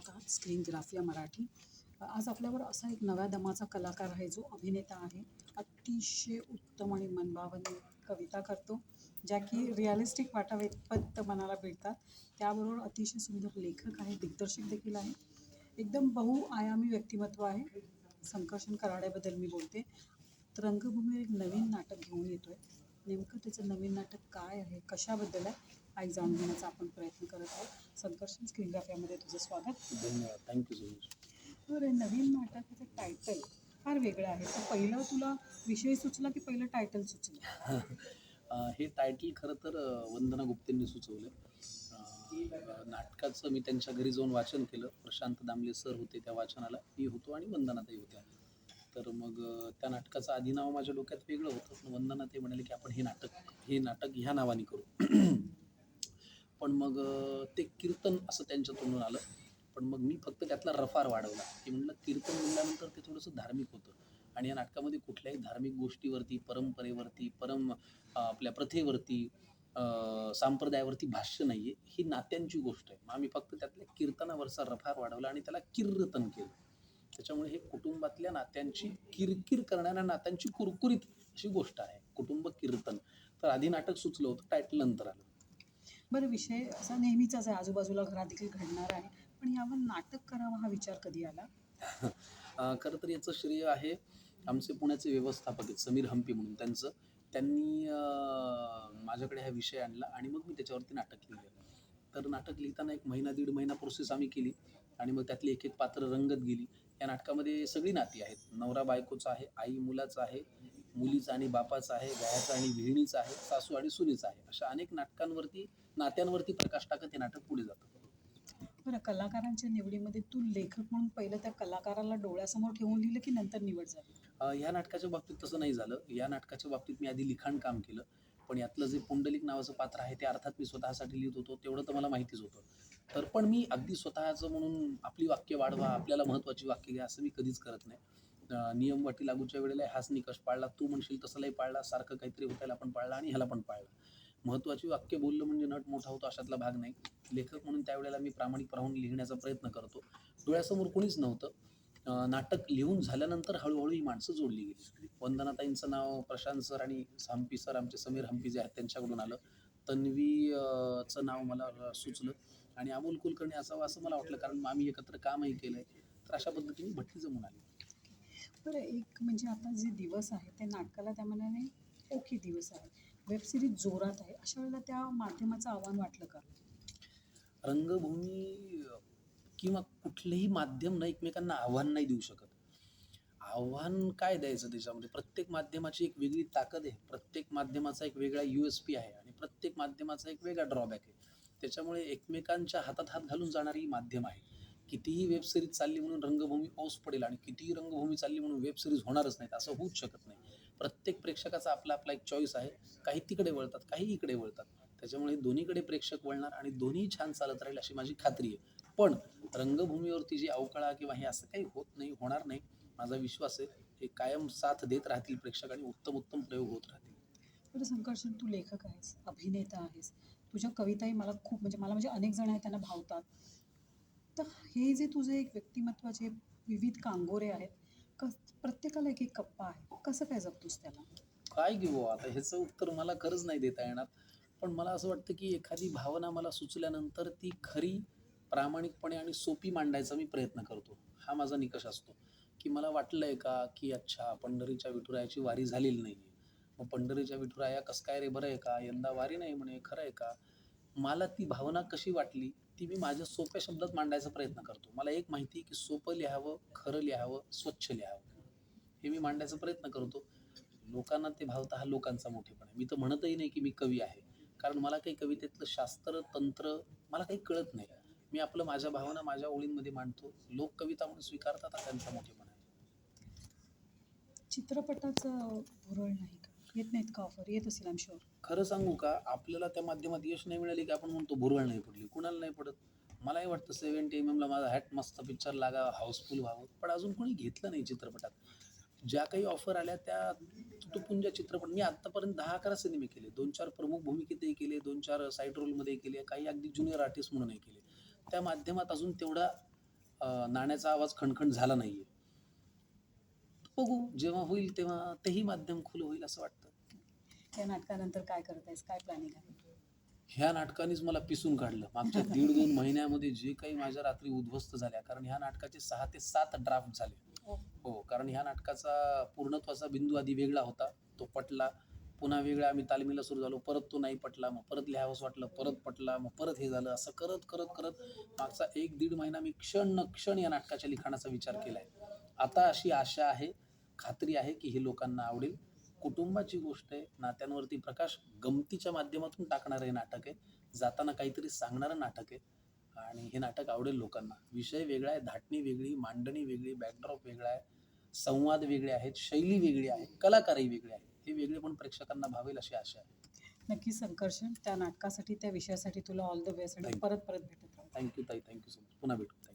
पाहत आहात स्क्रीन ग्राफिया मराठी. आज आपल्यावर असा एक नव्या दमाचा कलाकार आहे जो अभिनेता आहे. अतिशय उत्तम आणि मनभावनी कविता करतो ज्या की रिअलिस्टिक वाटावेत मनाला भेटतात त्याबरोबर अतिशय सुंदर लेखक आहे दिग्दर्शक देखील आहे. एकदम बहुआयामी व्यक्तिमत्व आहे. संकर्षण कराड्याबद्दल मी बोलते. रंगभूमीवर एक नवीन नाटक घेऊन येतोय. नेमकं त्याचं नवीन नाटक काय आहे? कशाबद्दल आहे? आई जाणून घेण्याचा आपण प्रयत्न करत आहोत. संकर्षण स्क्रीन ग्राफियामध्ये तुझं स्वागत. धन्यवाद. थँक्यू सो मच हे नवीन नाटकाचं टायटल फार वेगळं आहे. तर पहिलं तुला विषय सुचला की पहिलं टायटल सुचलं? हे टायटल खरं तर वंदना गुप्तेंनी सुचवलं. नाटकाचं मी त्यांच्या घरी जाऊन वाचन केलं. प्रशांत दामले सर होते त्या वाचनाला. मी होतो आणि वंदनाताई होत्या. तर मग त्या नाटकाचं आधी नाव माझ्या डोक्यात वेगळं होतं. पण वंदनाताई म्हणाले की आपण हे नाटक हे नाटक ह्या नावाने करू. पण मग ते कीर्तन असं त्यांच्या तोंडून आलं. पण मग मी फक्त त्यातला रफार वाढवला. की म्हणलं कीर्तन म्हणल्यानंतर ते थोडंसं धार्मिक होतं. आणि या नाटकामध्ये कुठल्याही धार्मिक गोष्टीवरती परंपरेवरती परम आपल्या प्रथेवरती सांप्रदायावरती संप्रदायावरती भाष्य नाही आहे ही नात्यांची गोष्ट आहे. मग आम्ही फक्त त्यातल्या कीर्तनावरचा रफार वाढवला आणि त्याला कीर्तन केलं. त्याच्यामुळे हे कुटुंबातल्या नात्यांची किरकिर करणाऱ्या नात्यांची कुरकुरीत अशी गोष्ट आहे. कुटुंब कीर्तन. तर आधी नाटक सुचलं होतं टायटल नंतर आलं. बरं विषय असा नेहमीचाच आहे आजूबाजूला घरात देखील घडणार आहे. पण यावर नाटक करावा हा विचार कधी आला? खरं तर याचं श्रेय आहे आमचे पुण्याचे व्यवस्थापक आहेत समीर हम्पी म्हणून त्यांचं. त्यांनी माझ्याकडे हा विषय आणला आणि मग मी त्याच्यावरती नाटक लिहिलं. तर नाटक लिहिताना एक महिना दीड महिना प्रोसेस आम्ही केली आणि मग त्यातली एक एक पात्र रंगत गेली. या नाटकामध्ये सगळी नाती आहेत. नवरा बायकोचा आहे आई मुलाचा आहे मुलीचा आणि बापाचा आहे गायाचा आणि विहिणीचा आहे सासू आणि सुनीचा आहे. अशा अनेक नाटकांवरती नात्यांवरती प्रकाश टाकत हे नाटक पुढे जातं. बरं कलाकारांच्या निवडीमध्ये तू लेखक म्हणून पहिलं त्या कलाकाराला डोळ्यासमोर ठेवून लिहिलं की नंतर निवड झाली? या नाटकाच्या बाबतीत तसं नाही झालं. या नाटकाच्या बाबतीत मी आधी लिखाण काम केलं. पण यातलं जे पुंडलिक नावाचं पात्र आहे ते अर्थात मी स्वतःसाठी लिहित होतो तेवढं तर मला माहितीच होतं. तर पण मी अगदी स्वतःचं म्हणून आपली वाक्य वाढवा आपल्याला महत्त्वाची वाक्य घ्या असं मी कधीच करत नाही. नियम वाटी लागूच्या वेळेला हाच निकष पाळला तू म्हणशील तसंलाही पाळला सारखं काहीतरी होतायला पण पाळला आणि ह्याला पण पाळला. महत्त्वाची वाक्य बोललं म्हणजे नट मोठा होतो अशातला भाग नाही. लेखक म्हणून त्यावेळेला मी प्रामाणिक राहून लिहिण्याचा प्रयत्न करतो. डोळ्यासमोर कोणीच नव्हतं. नाटक लिहून झाल्यानंतर हळूहळू ही माणसं जोडली गेली. वंदनाताईंचं नाव प्रशांत सर आणि हम्पी सर आमचे समीर हम्पी जे आहेत त्यांच्याकडून आलं. तन्वीचं नाव मला सुचलं. आणि अमोल कुलकर्णी असावं असं मला वाटलं कारण आम्ही एकत्र कामही केलं आहे तर अशा पद्धतीने भट्टी जमून आली. बरं एक म्हणजे आता जे दिवस आहे ते नाटकाला त्या मनाने ओके दिवस आहे वेब सिरीज जोरात आहे. अशा वेळेला त्या माध्यमाचं आव्हान वाटलं का? रंगभूमी किंवा कुठलंही माध्यम ना एकमेकांना आव्हान नाही देऊ शकत. आव्हान काय द्यायचं त्याच्यामध्ये? प्रत्येक माध्यमाची एक वेगळी ताकद आहे. प्रत्येक माध्यमाचा एक वेगळा यू एस पी आहे आणि प्रत्येक माध्यमाचा एक वेगळा ड्रॉबॅक आहे. त्याच्यामुळे एकमेकांच्या हातात हात घालून जाणारी माध्यम आहे. कितीही वेब सिरीज चालली म्हणून रंगभूमी पाऊस पडेल आणि कितीही रंगभूमी चालली म्हणून वेब सिरीज होणारच नाहीत असं होऊच शकत नाही. प्रत्येक प्रेक्षकाचा आपला आपला एक चॉईस आहे. काही तिकडे वळतात काही इकडे वळतात. त्याच्यामुळे दोन्हीकडे प्रेक्षक वळणार आणि दोन्ही छान चालत राहील अशी माझी खात्री आहे. पण रंगभूमीवरती जी अवकाळा किंवा हे असं काही होत नाही होणार नाही माझा विश्वास आहे हे कायम साथ देत राहतील प्रेक्षक आणि उत्तम उत्तम प्रयोग होत राहतील. बरं संकर्षण तू लेखक आहेस अभिनेता आहेस. तुझ्या कविताही मला खूप म्हणजे मला म्हणजे अनेक जण आहेत त्यांना भावतात. तर हे जे तुझे एक व्यक्तिमत्वाचे विविध कांगोरे आहेत कस प्रत्येकाला एक एक कप्पा आहे कसं काय जपतोस त्याला? काय घेऊ आता ह्याचं उत्तर मला खरंच नाही देता येणार. पण मला असं वाटतं की एखादी भावना मला सुचल्यानंतर ती खरी प्रामाणिकपणे आणि सोपी मांडायचा मी प्रयत्न करतो. हा माझा निकष असतो. की मला वाटलं आहे का की अच्छा पंढरीच्या विठुरायाची वारी झालेली नाही मग पंढरीच्या विठुराया कसं काय रे बरं आहे का? यंदा वारी नाही म्हणे खरं आहे का? मला ती भावना कशी वाटली? ती मी माझ्या सोप्या शब्दात मांडायचा प्रयत्न करतो. मला एक माहिती आहे की सोपं लिहावं खरं लिहावं स्वच्छ लिहावं. हे मी मांडायचा प्रयत्न करतो. लोकांना ते भावतं हा लोकांचा मोठेपणा आहे. मी तर म्हणतही नाही की मी कवी आहे. कारण मला काही कवितेतलं शास्त्र तंत्र मला काही कळत नाही. मी आपलं माझ्या भावना माझ्या ओळींमध्ये मांडतो. लोक कविता म्हणून स्वीकारतात त्यांचा मोठेपणा आहे. चित्रपटाचं भुरळ नाही. येत नाहीत का ऑफर येत असेल आम शुअर खरं सांगू का आपल्याला त्या माध्यमात यश नाही मिळाली की आपण म्हणतो भुरळ नाही पडली. कुणाला नाही पडत. मलाही वाटतं सेव्हन्टी एम एमला माझा हॅट मस्त पिक्चर लागा हाऊसफुल व्हावं. पण अजून कोणी घेतलं नाही चित्रपटात. ज्या काही ऑफर आल्या त्या तुटपुंज चित्रपट मी आत्तापर्यंत दहा अकरा सिनेमे केले. दोन चार प्रमुख भूमिकेतही केले दोन चार साईड रोलमध्ये केले काही अगदी ज्युनियर आर्टिस्ट म्हणूनही केले. त्या माध्यमात अजून तेवढा नाण्याचा आवाज खणखण झाला नाही आहे बघू जेव्हा होईल तेव्हा तेही माध्यम खुलं होईल असं वाटतं. या नाटकानंतर काय करत आहेस काय प्लॅनिंग आहे? ह्या नाटकानेच मला पिसून काढलं. मागच्या दीड दोन महिन्यामध्ये जे काही माझ्या रात्री उद्ध्वस्त झाल्या कारण ह्या नाटकाचे सहा ते सात ड्राफ्ट झाले. हो. हो कारण ह्या नाटकाचा पूर्णत्वाचा बिंदू आधी वेगळा होता. तो पटला. पुन्हा वेगळा आम्ही तालमीला सुरू झालो. परत तो नाही पटला. मग परत लिहावंसं वाटलं परत पटला मग परत हे झालं. असं करत करत करत मागचा एक दीड महिना मी क्षण न क्षण या नाटकाच्या लिखाणाचा विचार केलाय. आता अशी आशा आहे खात्री आहे की हे लोकांना आवडेल. कुटुंबाची गोष्ट आहे नात्यांवरती प्रकाश गमतीच्या माध्यमातून टाकणारं हे नाटक आहे. जाताना काहीतरी सांगणारं नाटक आहे आणि हे नाटक आवडेल लोकांना. विषय वेगळा आहे धाटणी वेगळी मांडणी वेगळी बॅकड्रॉप वेगळा आहे संवाद वेगळे आहेत शैली वेगळी आहे कलाकारही वेगळे आहेत. हे वेगळे पण प्रेक्षकांना भावेल अशी आशा आहे. नक्की संकर्षण त्या नाटकासाठी त्या विषयासाठी तुला ऑल द बेस्ट आणि. परत परत भेटत राहू. थँक्यू ताई. थँक्यू सो मच पुन्हा भेटू.